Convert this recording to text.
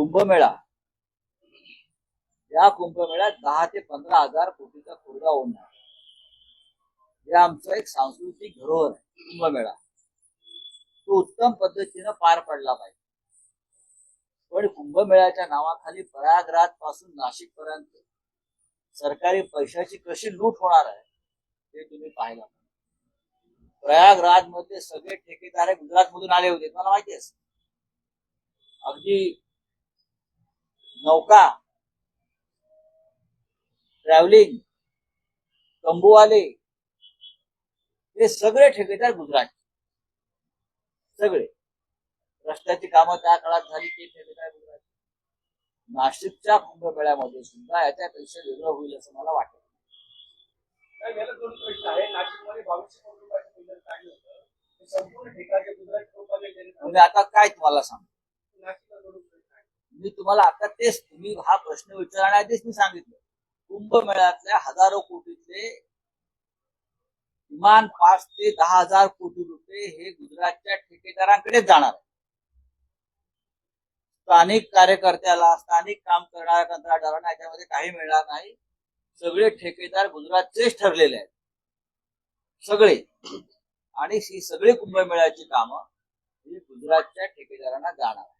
कुंभमेळा. या कुंभमेळ्यात दहा ते पंधरा हजार कोटीचा खुर्दा ओढणार हे आमचं एक सांस्कृतिक धरोहर आहे कुंभमेळा. तो उत्तम पद्धतीनं पार पडला पाहिजे. पण कुंभमेळ्याच्या नावाखाली प्रयागराजपासून नाशिक पर्यंत सरकारी पैशाची कशी लूट होणार आहे ते तुम्ही पाहिलं. प्रयागराजमध्ये सगळे ठेकेदार गुजरात मधून आले होते मला माहिती अगदी नौका ट्रॅव्हलिंग तंबूवाले हे सगळे ठेकेदार गुजरात सगळे. रस्त्याची कामं त्या काळात झाली ते ठेकेदार गुजरात नाशिकच्या कुंभमेळ्यामध्ये सुद्धा याच्यापेक्षा वेगळं होईल असं मला वाटतं. म्हणजे आता काय तुम्हाला सांग नाशिकला दोन प्रश्न आहे मी तुम्हाला आता तेच तुम्ही हा प्रश्न विचारण्याआधीच मी सांगितलं. कुंभमेळ्यातल्या हजारो कोटीचे किमान पाच ते दहा हजार कोटी रुपये हे गुजरातच्या ठेकेदारांकडेच जाणार आहे स्थानिक कार्यकर्त्याला स्थानिक काम करणाऱ्या कंत्राटदारांना याच्यामध्ये काही मिळणार नाही. सगळे ठेकेदार गुजरातचेच ठरलेले आहेत. सगळे. आणि ही सगळी कुंभमेळ्याची कामं ही गुजरातच्या ठेकेदारांना जाणार आहेत.